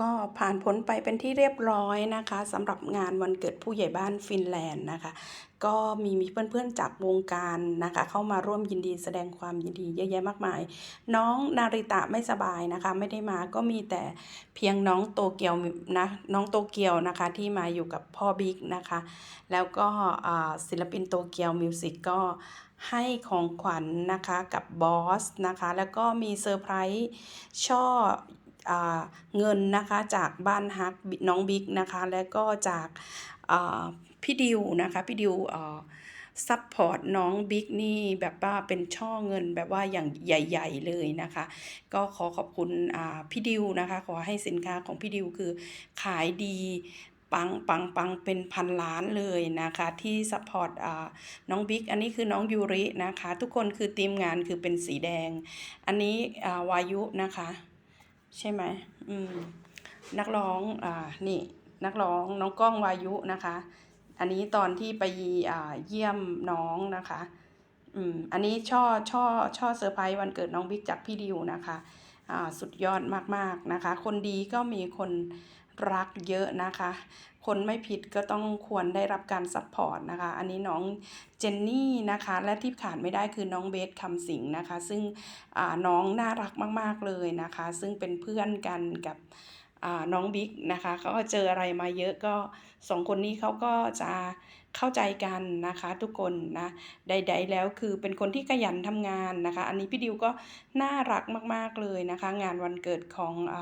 ก็ผ่านพ้นไปเป็นที่เรียบร้อยนะคะสำหรับงานวันเกิดผู้ใหญ่บ้านฟินแลนด์นะคะ ก็มีมีเพื่อนๆจากวงการนะคะ เข้ามาร่วมยินดีแสดงความยินดีเยอะแยะมากมาย น้องนาริตะไม่สบายนะคะ ไม่ได้มาก็มีแต่เพียงน้องโตเกียวนะน้องโตเกียวนะคะที่มาอยู่กับพ่อบิ๊กนะคะ แล้วก็ศิลปินโตเกียวมิวสิกก็ให้ของขวัญนะคะกับบอสนะคะ แล้วก็มีเซอร์ไพรส์ช่อ เงินนะคะจากบ้านฮักน้องบิ๊กนะคะแล้วก็จากพี่ดิวนะคะพี่ดิวซัพพอร์ตน้องบิ๊กนี่แบบว่าเป็นช่อเงินแบบว่าอย่างใหญ่ ๆ เลยนะคะ ก็ขอขอบคุณพี่ดิวนะคะ ขอให้สินค้าของพี่ดิวคือขายดีปังปังปังเป็นพันล้านเลยนะคะ ที่ซัพพอร์ตน้องบิ๊กอันนี้คือน้องยูรินะคะ ทุกคนคือทีมงานคือเป็นสีแดง อันนี้วายุนะคะ ใช่ไหมอืมนักร้องอ่านี่นักร้องน้องก้องวายุนะคะ อันนี้ตอนที่ไปอ่าเยี่ยมน้องนะคะ อืมอันนี้ช่อช่อช่อเซอร์ไพรส์วันเกิดน้องบิ๊กจากพี่ดิวนะคะ สุดยอดมากๆนะคะ คนดีก็มีคนรักเยอะนะคะ คนไม่ผิดก็ต้องควรได้รับการซัพพอร์ตนะคะ อันนี้น้องเจนนี่นะคะ และที่ขาดไม่ได้คือน้องเบสคำสิงห์นะคะ ซึ่งอ่าน้องน่ารักมาก ๆเลยนะคะ ซึ่งเป็นเพื่อนกันกับอ่าน้องบิ๊กนะคะเขาก็เจออะไรมาเยอะก็สองคนนี้เขาก็จะเข้าใจกันนะคะทุกคนนะใด ๆ แล้วคือเป็นคนที่ขยันทำงานนะคะ อันนี้พี่ดิวก็น่ารักมากๆเลยนะคะ งานวันเกิดของอ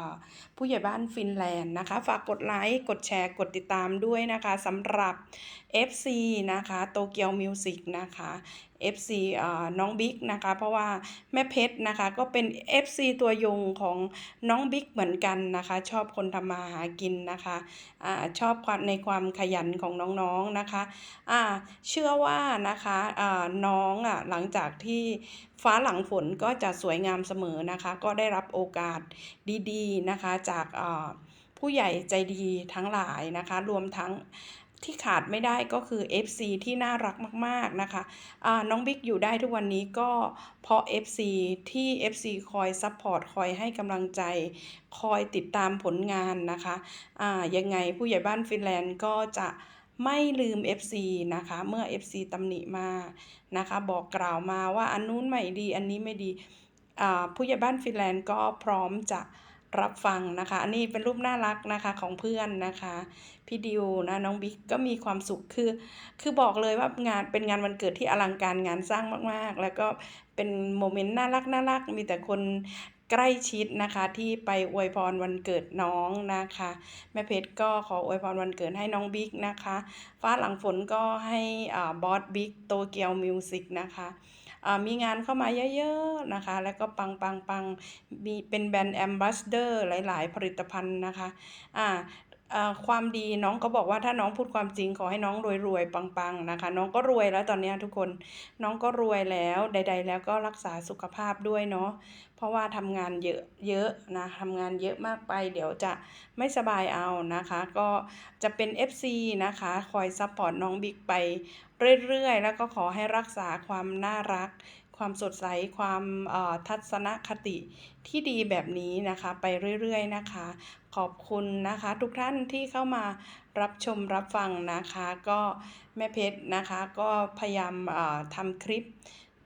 ผู้ใหญ่บ้านฟินแลนด์นะคะ ฝากกดไลค์กดแชร์กดติดตามด้วยนะคะสำหรับ FC นะคะโตเกียวมิวสิกนะคะ FC น้องบิ๊กนะคะ เพราะว่าแม่เพชรนะคะก็เป็น FC ตัวยงของน้องบิ๊กเหมือนกันนะคะ ชอบคนทำมาหากินนะคะอชอบความในความขยันของน้องๆนะคะอ่าเชื่อว่านะคะอ่าน้องอะหลังจากที่ฟ้าหลังฝนก็จะสวยงามเสมอนะคะ ก็ได้รับโอกาสดีๆนะคะ จากอ่าผู้ใหญ่ใจดีทั้งหลายนะคะ รวมทั้งที่ขาดไม่ได้ก็คือ FC ที่น่ารักมาก ๆ นะคะอ่าน้องบิ๊กอยู่ได้ทุกวันนี้ก็เพราะ FC ที่ FC คอยซัพพอร์ตคอยให้กำลังใจ คอยติดตามผลงานนะคะอ่ายังไงผู้ใหญ่บ้านฟินแลนด์ก็จะ ไม่ลืม FC นะคะ เมื่อ FC ตำหนิมานะคะ บอกกล่าวมาว่าอันนู้นไม่ดี อันนี้ไม่ดีผู้ใหญ่บ้านฟินแลนด์ก็พร้อมจะรับฟังนะคะ อันนี้เป็นรูปน่ารักนะคะของเพื่อนนะคะ พี่ดิวนะน้องบิ๊กก็มีความสุขคือ คือบอกเลยว่างานเป็นงานวันเกิดที่อลังการงานสร้างมากๆ แล้วก็เป็นโมเมนต์น่ารักน่ารักมีแต่คน ใกล้ชิดนะคะที่ไปอวยพรวันเกิดน้องนะคะ แม่เพชรก็ขออวยพรวันเกิดให้น้องบิ๊กนะคะ ฟ้าหลังฝนก็ให้อ่าบอสบิ๊กโตเกียวมิวสิกนะคะอ่ามีงานเข้ามาเยอะๆนะคะ แล้วก็ปังปังปังมีเป็นแบรนด์แอมบาสเดอร์หลายๆ ผลิตภัณฑ์นะคะอ่า ความดีน้องก็บอกว่าถ้าน้องพูดความจริงขอให้น้องรวยๆปังๆนะคะ น้องก็รวยแล้วตอนนี้ทุกคนน้องก็รวยแล้วใด ๆ แล้วก็รักษาสุขภาพด้วยเนาะเพราะว่าทำงานเยอะเยอะนะทำงานเยอะมากไป เดี๋ยวจะไม่สบายเอานะคะ ก็จะเป็น FC นะคะคอยซัพพอร์ตน้องบิ๊กไปเรื่อยๆ แล้วก็ขอให้รักษาความน่ารัก ความสดใสความทัศนคติที่ดีแบบนี้นะคะ ไปเรื่อยๆนะคะ ขอบคุณนะคะ ทุกท่านที่เข้ามารับชมรับฟังนะคะ ก็แม่เพชรนะคะ ก็พยายามทำคลิป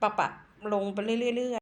ปะปะลงไปเรื่อยๆ